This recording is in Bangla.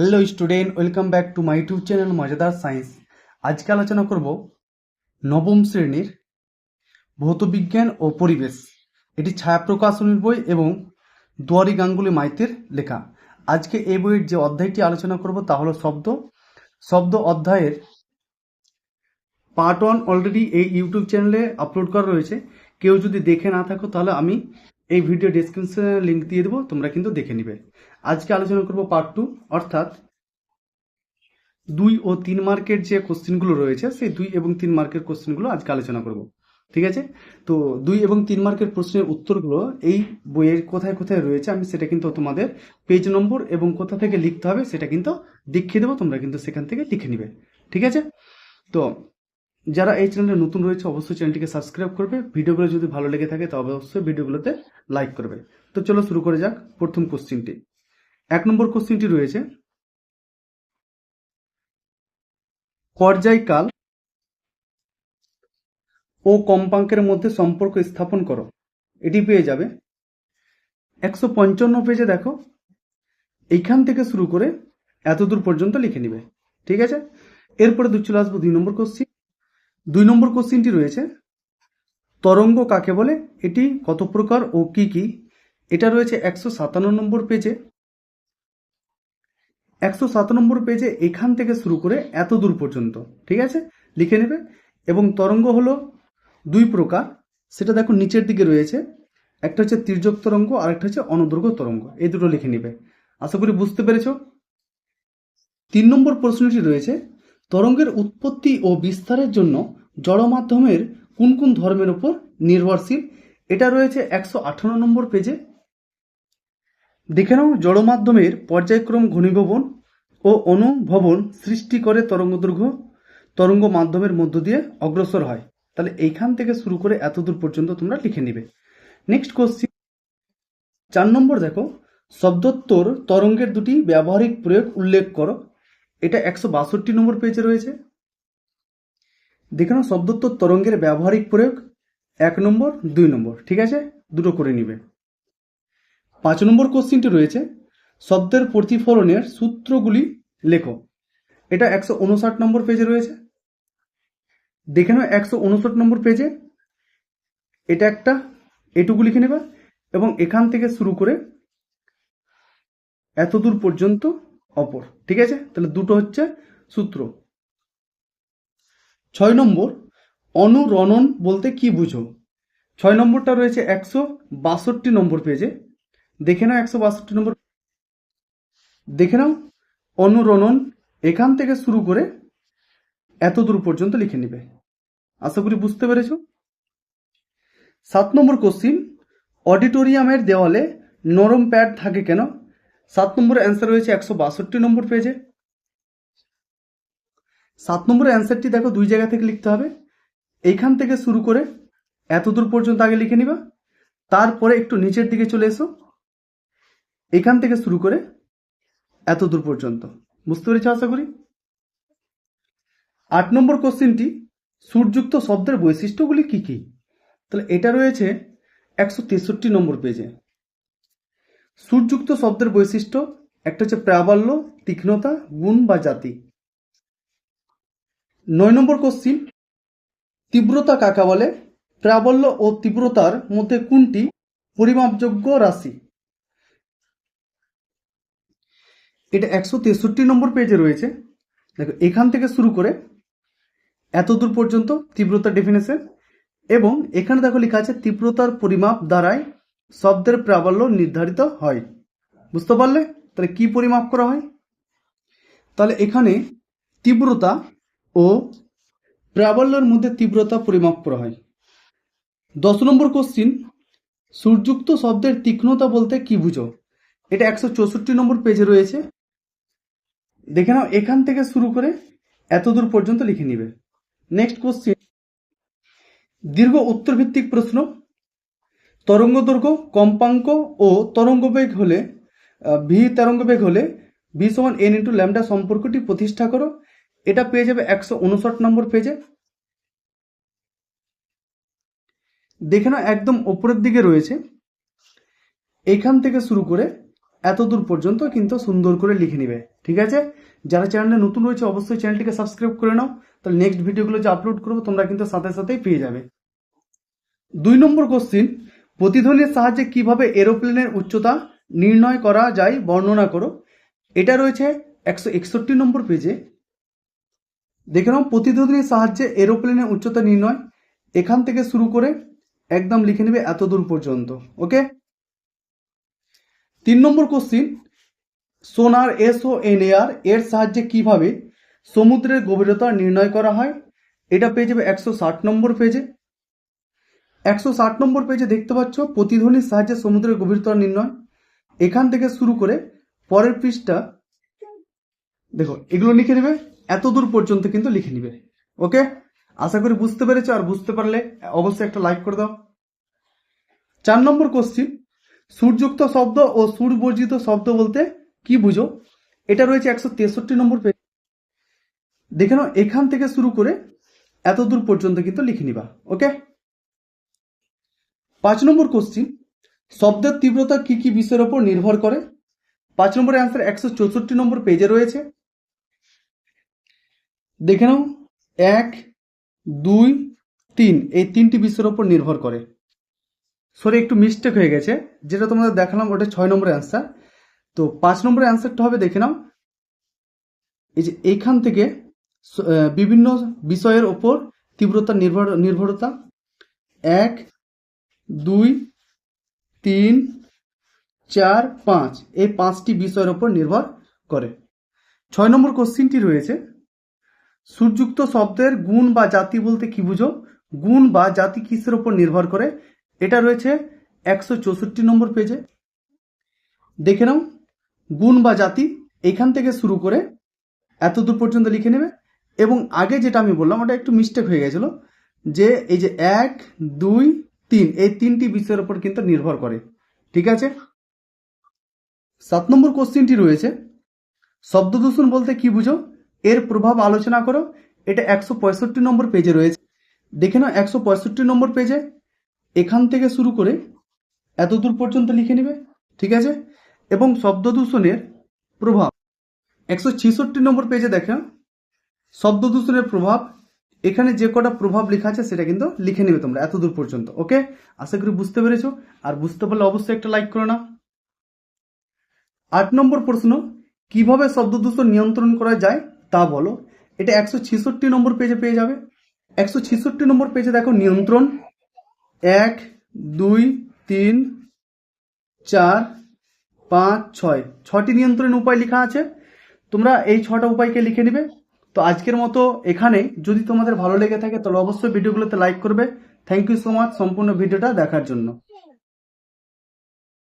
Hello student welcome back to my YouTube channel মজাদার সায়েন্স আজকে আলোচনা করব নবম শ্রেণির ভৌতবিজ্ঞান ও পরিবেশ। এটি ছায়া প্রকাশনীর বই এবং দুয়ারি গাঙ্গুলি মাইতের লেখা। আজকে এই বইয়ের যে অধ্যায়টি আলোচনা করব তা হলো শব্দ। শব্দ অধ্যায়ের পার্ট ওয়ান অলরেডি এই ইউটিউব চ্যানেলে আপলোড করা রয়েছে। কেউ যদি দেখে না থাকো তাহলে আমি এই ভিডিও ডিসক্রিপশনে লিঙ্ক দিয়ে দেবো, তোমরা কিন্তু দেখে নিবে। আজকে আলোচনা করব পার্ট টু অর্থাৎ দুই ও তিন মার্কের যে কোশ্চেনগুলো রয়েছে, সেই দুই এবং তিন মার্কের কোশ্চেনগুলো আজকে আলোচনা করব। ঠিক আছে? তো দুই এবং তিন মার্কের প্রশ্নের উত্তরগুলো এই বইয়ের কোথায় কোথায় রয়েছে, আমি সেটা কিন্তু তোমাদের পেজ নম্বর এবং কোথা থেকে লিখতে হবে, সেটা কিন্তু দেখিয়ে দেবো, তোমরা কিন্তু সেখান থেকে লিখে নিবে। ঠিক আছে? তো যারা এই চ্যানেলে নতুন রয়েছে, অবশ্যই চ্যানেলটিকে সাবস্ক্রাইব করবে। ভিডিওগুলো যদি ভালো লেগে থাকে, তবে অবশ্যই ভিডিওগুলোতে লাইক করবে। তো চলো শুরু করে যাক প্রথম কোশ্চেনটি এক নম্বর কোশ্চেনটি রয়েছে, পর্যায়কাল ও কম্পাঙ্কের মধ্যে সম্পর্ক স্থাপন করো। এটি পেয়ে যাবে। একশো পঞ্চান্ন পেজে দেখো, এইখান থেকে শুরু করে এতদূর পর্যন্ত লিখে নিবে। ঠিক আছে? এরপরে দু চলে আসব দুই নম্বর কোশ্চিন দুই নম্বর কোশ্চিনটি রয়েছে, তরঙ্গ কাকে বলে, এটি কত প্রকার ও কি কি? এটা রয়েছে একশো সাতান্ন নম্বর পেজে। একশো সাত নম্বর পেজে এখান থেকে শুরু করে এত দূর পর্যন্ত, ঠিক আছে? লিখে নেবে। এবং তরঙ্গ হলো দুই প্রকার, সেটা দেখো নিচের দিকে রয়েছে। একটা হচ্ছে তির্যক তরঙ্গ আর একটা হচ্ছে অনদৈর্ঘ্য তরঙ্গ, এই দুটো লিখে নেবে। আশা করি বুঝতে পেরেছ? তিন নম্বর প্রশ্নটি রয়েছে, তরঙ্গের উৎপত্তি ও বিস্তারের জন্য জড় মাধ্যমের কোন কোন ধর্মের উপর নির্ভরশীল? এটা রয়েছে একশো আঠারো নম্বর পেজে। দেখে নাও জড় মাধ্যমের পর্যায়ক্রম ঘনীভবন ও অনুভবন সৃষ্টি করে তরঙ্গ দৈর্ঘ্য তরঙ্গ মাধ্যমের মধ্য দিয়ে অগ্রসর হয়। তাহলে এইখান থেকে শুরু করে এতদূর পর্যন্ত তোমরা লিখে নিবে। নেক্সট কোশ্চিন চার নম্বর দেখো, শব্দোত্তর তরঙ্গের দুটি ব্যবহারিক প্রয়োগ উল্লেখ করো। এটা একশো বাষট্টি নম্বর পেজে রয়েছে। দেখে নাও শব্দোত্তর তরঙ্গের ব্যবহারিক প্রয়োগ, এক নম্বর, দুই নম্বর, ঠিক আছে? দুটো করে নিবে। পাঁচ নম্বর কোশ্চিনটি রয়েছে, শব্দের প্রতিফলনের সূত্রগুলি লেখো। এটা একশো উনষাট নম্বর পেজে রয়েছে। দেখে নাও, একশো উনষাট নম্বর পেজে এটা একটা, এটুকু লিখে নেবা এবং এখান থেকে শুরু করে এত দূর পর্যন্ত অপর, ঠিক আছে? তাহলে দুটো হচ্ছে সূত্র। ছয় নম্বর অনুরণন বলতে কি বুঝো? ছয় নম্বরটা রয়েছে একশো বাষট্টি নম্বর পেজে। দেখে নাও একশো বাষট্টি নম্বর। দেখে নাও অনুরণন এখান থেকে শুরু করে এত দূর পর্যন্ত লিখে নিবে। আশা করি বুঝতে পেরেছ? সাত নম্বর কোশ্চিন অডিটোরিয়ামের দেওয়ালে নরম প্যাড থাকে কেন? সাত নম্বর অ্যান্সার রয়েছে একশো বাষট্টি নম্বর পেজে। সাত নম্বরের অ্যান্সারটি দেখো, দুই জায়গা থেকে লিখতে হবে। এইখান থেকে শুরু করে এত দূর পর্যন্ত আগে লিখে নিবা। তারপরে একটু নিচের দিকে চলে এসো। এখান থেকে শুরু করে এত দূর পর্যন্ত। বুঝতে পেরেছ আশা করি? আট নম্বর কোশ্চিনটি, সুরযুক্ত শব্দের বৈশিষ্ট্যগুলি কি কি? তাহলে এটা রয়েছে একশো তেষট্টি নম্বর পেজে। সুরযুক্ত শব্দের বৈশিষ্ট্য, একটা হচ্ছে প্রাবল্য, তীক্ষ্ণতা, গুণ বা জাতি। নয় নম্বর কোশ্চিন তীব্রতা কাকা বলে? প্রাবল্য ও তীব্রতার মধ্যে কোনটি পরিমাপযোগ্য রাশি? এটা একশো তেষট্টি নম্বর পেজে রয়েছে। দেখো, এখান থেকে শুরু করে এত দূর পর্যন্ত তীব্রতা ডেফিনেশন এবং এখানে দেখো লেখা আছে, তীব্রতার পরিমাপ দ্বারাই শব্দের প্রাবল্য নির্ধারিত হয়। বুঝতে পারলে? তাহলে কি পরিমাপ করা হয়? তাহলে এখানে তীব্রতা ও প্রাবল্যের মধ্যে তীব্রতা পরিমাপ করা হয়। দশ নম্বর কোশ্চিন সূর্যুক্ত শব্দের তীক্ষ্ণতা বলতে কি বুঝো? এটা একশো চৌষট্টি নম্বর পেজে রয়েছে। দেখে নাও, এখান থেকে শুরু করে এতদূর পর্যন্ত লিখে নিবে। নেক্সট কোশ্চিন দীর্ঘ উত্তরভিত্তিক প্রশ্ন, তরঙ্গ দৈর্ঘ্য, কম্পাঙ্ক ও তরঙ্গবেগ হলে ভি তরঙ্গবেগ হলে, ভি সমান এন ইন্টু ল্যামডা সম্পর্কটি প্রতিষ্ঠা করো। এটা পেয়ে যাবে একশো উনষাট নম্বর পেজে দেখে নাও, একদম ওপরের দিকে রয়েছে। এখান থেকে শুরু করে এত দূর পর্যন্ত কিন্তু সুন্দর করে লিখে নিবে, ঠিক আছে? যারা চ্যানেলে নতুন রয়েছে, অবশ্যই চ্যানেলটিকে সাবস্ক্রাইব করে নাও। তাহলে নেক্সট ভিডিওগুলো যে আপলোড করব, তোমরা কিন্তু সাথে সাথেই পেয়ে যাবে। দুই নম্বর কোশ্চিন প্রতিধ্বনির সাহায্যে কীভাবে এরোপ্লেনের উচ্চতা নির্ণয় করা যায়, বর্ণনা করো। এটা রয়েছে একশো একষট্টি নম্বর পেজে দেখে নাও প্রতিধ্বনির সাহায্যে এরোপ্লেনের উচ্চতা নির্ণয়। এখান থেকে শুরু করে একদম লিখে নেবে এত দূর পর্যন্ত, ওকে? তিন নম্বর question sonar S O N R এর সাহায্যে কীভাবে সমুদ্রের গভীরতা নির্ণয় করা হয়? এটা পেয়ে যাবে একশো ষাট নম্বর পেজে একশো ষাট নম্বর পেজে দেখতে পাচ্ছ, প্রতিধ্বনির সাহায্যে সমুদ্রের গভীরতা নির্ণয়। এখান থেকে শুরু করে পরের পৃষ্ঠা, দেখো, এগুলো লিখে নেবে। এত দূর পর্যন্ত কিন্তু লিখে নিবে। ওকে? আশা করি বুঝতে পেরেছ আর বুঝতে পারলে অবশ্যই একটা লাইক করে দাও। চার নম্বর কোশ্চিন সুরযুক্ত শব্দ ও সুরবর্জিত শব্দ বলতে কি বুঝো? এটা রয়েছে একশো তেষট্টি নম্বর পেজ দেখে নাও, এখান থেকে শুরু করে এত দূর পর্যন্ত কিন্তু লিখে নিবা। ওকে? পাঁচ নম্বর কোশ্চিন শব্দের তীব্রতা কি কি বিষয়ের ওপর নির্ভর করে? পাঁচ নম্বরের অ্যান্সার একশো চৌষট্টি নম্বর পেজে রয়েছে। দেখে নাও, এক, দুই, তিন, এই তিনটি বিষয়ের ওপর নির্ভর করে। সরি একটু মিস্টেক হয়ে গেছে। যেটা তোমাদের দেখালাম, ওটা ছয় নম্বরের অ্যান্সার তো পাঁচ নম্বরের অ্যান্সারটা হবে, দেখে নাও। এই যে এইখান থেকে বিভিন্ন বিষয়ের ওপর তীব্রতা নির্ভর, নির্ভরতা। এক, দুই, তিন, চার, পাঁচ, এই পাঁচটি বিষয়ের ওপর নির্ভর করে। ছয় নম্বর কোশ্চিনটি রয়েছে সুযুক্ত শব্দের গুণ বা জাতি বলতে কি বুঝো? গুণ বা জাতি কিসের ওপর নির্ভর করে? এটা রয়েছে একশো চৌষট্টি নম্বর পেজে দেখে নাও। গুণ বা জাতি এখান থেকে শুরু করে এত দূর পর্যন্ত লিখে নেবে। এবং আগে যেটা আমি বললাম, ওটা একটু মিস্টেক হয়ে গেছিল, যে এই যে এক, দুই, তিন, এই তিনটি বিষয়ের উপর কিন্তু নির্ভর করে। ঠিক আছে? সাত নম্বর কোশ্চিনটি রয়েছে শব্দ দূষণ বলতে কি বুঝো? এর প্রভাব আলোচনা করো। এটা একশো পঁয়ষট্টি নম্বর পেজে রয়েছে। দেখে নাও, একশো পঁয়ষট্টি নম্বর পেজে এখান থেকে শুরু করে এত দূর পর্যন্ত লিখে নেবে, ঠিক আছে? এবং শব্দ দূষণের প্রভাব। একশো ছেষট্টি নম্বর পেজে দেখেন শব্দ দূষণের প্রভাব, এখানে যে কটা প্রভাব লেখা আছে সেটা কিন্তু লিখে নেবে তোমরা এত দূর পর্যন্ত, ওকে? আশা করি বুঝতে পেরেছ। আর বুঝতে পারলে অবশ্যই একটা লাইক করো না। আট নম্বর প্রশ্ন, কীভাবে শব্দ দূষণ নিয়ন্ত্রণ করা যায়? তা বলো। এটা একশো ছেষট্টি নম্বর পেজে পেয়ে যাবে। একশো ছেষট্টি নম্বর পেজে দেখো নিয়ন্ত্রণ। এক, দুই, তিন, চার, পাঁচ, ছয়। ছটি নিয়ন্ত্রণ উপায় লেখা আছে। তোমরা এই ছটা উপায়কে লিখে নিবে। তো আজকের মতো এখানে। যদি তোমাদের ভালো লেগে থাকে, তাহলে অবশ্যই ভিডিওগুলোতে লাইক করবে। থ্যাংক ইউ সো মাচ সম্পূর্ণ ভিডিওটা দেখার জন্য।